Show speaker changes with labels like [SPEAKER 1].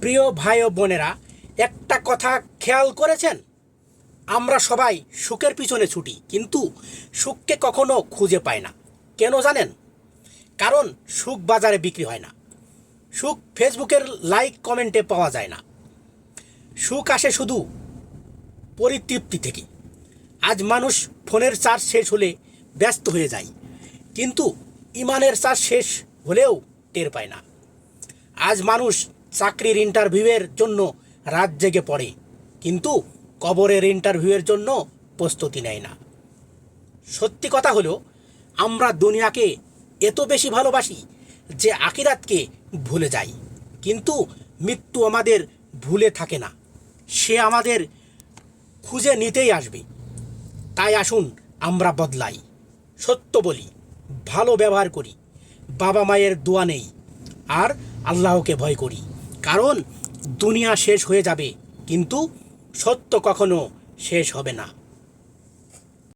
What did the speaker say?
[SPEAKER 1] প্রিয় ভাই ও বোনেরা, একটা কথা খেয়াল করেছেন? আমরা সবাই সুখের পিছনে ছুটি, কিন্তু সুখকে কখনো খুঁজে পায় না। কেন জানেন? কারণ সুখ বাজারে বিক্রি হয় না। সুখ ফেসবুকের লাইক কমেন্টে পাওয়া যায় না। সুখ আসে শুধু পরিতৃপ্তি থেকে। আজ মানুষ ফোনের চার্জ শেষ হলে ব্যস্ত হয়ে যায়, কিন্তু ইমানের চার্জ শেষ হলেও টের পায় না। আজ মানুষ চাকরির ইন্টারভিউয়ের জন্য রাত জেগে পড়ে। কিন্তু কবরের ইন্টারভিউয়ের জন্য প্রস্তুতি নেয় না। সত্যি কথা হলো, আমরা দুনিয়াকে এত বেশি ভালোবাসি যে আকিরাতকে ভুলে যাই। কিন্তু মৃত্যু আমাদের ভুলে থাকে না। সে আমাদের খুঁজে নিতেই আসবে। তাই আসুন আমরা বদলাই। সত্য বলি, ভালো ব্যবহার করি। বাবা মায়ের দোয়া নেই। আর আল্লাহকে ভয় করি। কারণ দুনিয়া শেষ হয়ে যাবে কিন্তু সত্য কখনো শেষ হবে না।